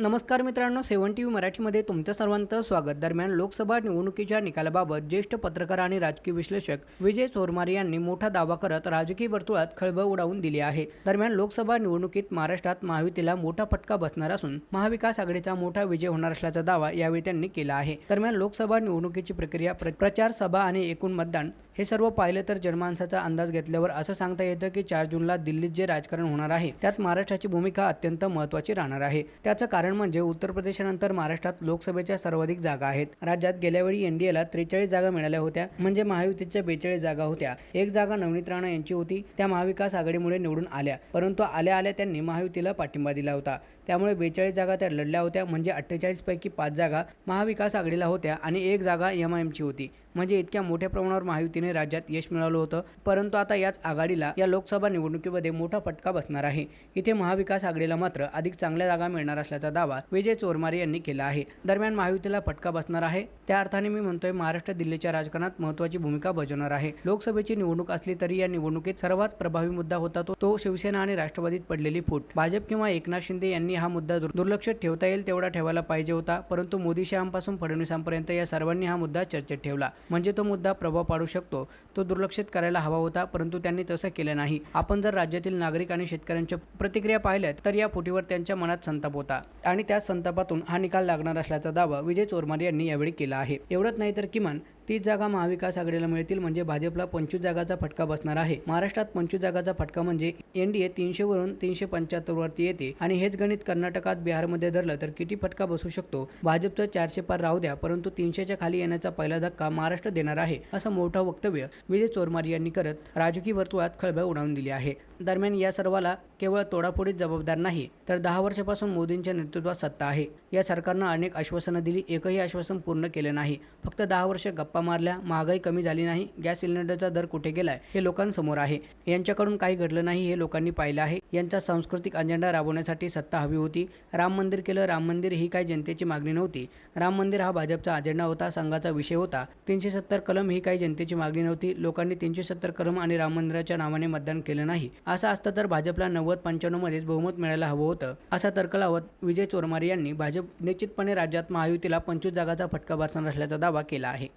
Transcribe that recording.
नमस्कार मित्रांनो सेवन T V मराठीमध्ये तुमचं सर्वांचं स्वागत. दरम्यान लोकसभा निवडणुकीच्या निकालाबाबत ज्येष्ठ पत्रकार आणि राजकीय विश्लेषक विजय चोरमारे यांनी मोठा दावा करत राजकीय वर्तुळात खळबळ उडावून दिली आहे. दरम्यान लोकसभा निवडणुकीत महाराष्ट्रात महायुतीला मोठा फटका बसणार असून महाविकास आघाडीचा मोठा विजय होणार असल्याचा दावा यावेळी त्यांनी केला आहे. दरम्यान लोकसभा निवडणुकीची प्रक्रिया प्र- प्रचार सभा आणि एकूण मतदान हे सर्व पाहिलं तर जनमानसाचा अंदाज घेतल्यावर असं सांगता येतं की चार जूनला दिल्लीत जे राजकारण होणार आहे त्यात महाराष्ट्राची भूमिका अत्यंत महत्त्वाची राहणार आहे. त्याचं कारण म्हणजे उत्तर प्रदेशानंतर महाराष्ट्रात लोकसभेच्या सर्वाधिक जागा आहेत. राज्यात गेल्यावेळी एनडीएला त्रेचाळीस जागा मिळाल्या होत्या म्हणजे महायुतीच्या बेचाळीस जागा होत्या. एक जागा नवनीत राणा यांची होती त्या महाविकास आघाडीमुळे निवडून आल्या परंतु आल्या आल्या त्यांनी महायुतीला पाठिंबा दिला होता. त्यामुळे बेचाळीस जागा त्या लढल्या होत्या म्हणजे अठ्ठेचाळीस पैकी पाच जागा महाविकास आघाडीला होत्या आणि एक जागा एम आय एमची होती. म्हणजे इतक्या मोठ्या प्रमाणावर महायुतीने राज्यात यश मिळवलं होतं. परंतु आता याच आघाडीला या लोकसभा निवडणुकीमध्ये मोठा फटका बसणार आहे. इथे महाविकास आघाडीला मात्र अधिक चांगल्या जागा मिळणार असल्याचा दावा विजय चोरमारे यांनी केला आहे. दरम्यान महायुतीला फटका बसणार आहे. त्या अर्थाने मी म्हणतोय महाराष्ट्र दिल्लीच्या राजकारणात महत्त्वाची भूमिका बजावणार आहे. लोकसभेची निवडणूक असली तरी या निवडणुकीत सर्वात प्रभावी मुद्दा होता तो तो शिवसेना आणि राष्ट्रवादीत पडलेली फूट. भाजप किंवा एकनाथ शिंदे यांनी हा मुद्दा दुर्लक्षित ठेवता येईल तेवढा ठेवायला पाहिजे होता. परंतु मोदी शहापासून फडणवीसांपर्यंत या सर्वांनी हा मुद्दा चर्चेत ठेवला. म्हणजे तो मुद्दा प्रभाव पाडू शकतो. तो दुर्लक्षित करायला हवा होता परंतु त्यांनी तसं केलं नाही. आपण जर राज्यातील नागरिक आणि शेतकऱ्यांच्या प्रतिक्रिया पाहिल्या तर या फुटीवर त्यांच्या मनात संताप होता. आणि त्या संतापातून हा निकाल लागणार असल्याचा दावा विजय चोरमारे यांनी यावेळी केला आहे. एवढंच नाही तर किमान तीस जागा महाविकास आघाडीला मिळतील म्हणजे भाजपला पंचवीस जागाचा फटका बसणार आहे. महाराष्ट्रात पंचवीस जागाचा फटका म्हणजे एनडीए तीनशे वरून तीनशे पंच्याहत्तर वरती येते. आणि हेच गणित कर्नाटकात बिहारमध्ये धरलं तर किती फटका बसू शकतो? भाजपचं चारशे पार राहू द्या परंतु तीनशेच्या खाली येण्याचा पहिला धक्का महाराष्ट्र देणार आहे असं मोठं वक्तव्य विजय चोरमार यांनी करत राजकीय वर्तुळात खळबळ उडावून दिली आहे. दरम्यान या सर्वाला केवळ तोडाफोडीत जबाबदार नाही तर दहा वर्षापासून मोदींच्या नेतृत्वात सत्ता आहे. या सरकारनं अनेक आश्वासनं दिली एकही आश्वासन पूर्ण केलं नाही. फक्त दहा वर्ष गप्पा मारल्या. महागाई कमी झाली नाही. गॅस सिलेंडरचा दर कुठे गेलाय हे लोकांसमोर आहे. यांच्याकडून काही घडलं नाही हे लोकांनी पाहिलं आहे. यांचा सांस्कृतिक अजेंडा राबवण्यासाठी सत्ता हवी होती. राम मंदिर केलं राम मंदिर ही काही जनतेची मागणी नव्हती. राम मंदिर हा भाजपचा अजेंडा होता संघाचा विषय होता. तीनशे सत्तर कलम ही काही जनतेची मागणी नव्हती. लोकांनी तीनशे सत्तर कलम आणि राम मंदिराच्या नावाने मतदान केलं नाही. असं असतं तर भाजपला नव्वद पंच्याण्णव मध्येच बहुमत मिळायला हवं होतं. असा तर्क लावत विजय चोरमारे यांनी भाजप निश्चितपणे राज्यात महायुतीला पंचवीस जागाचा फटका बसणार असल्याचा दावा केला आहे.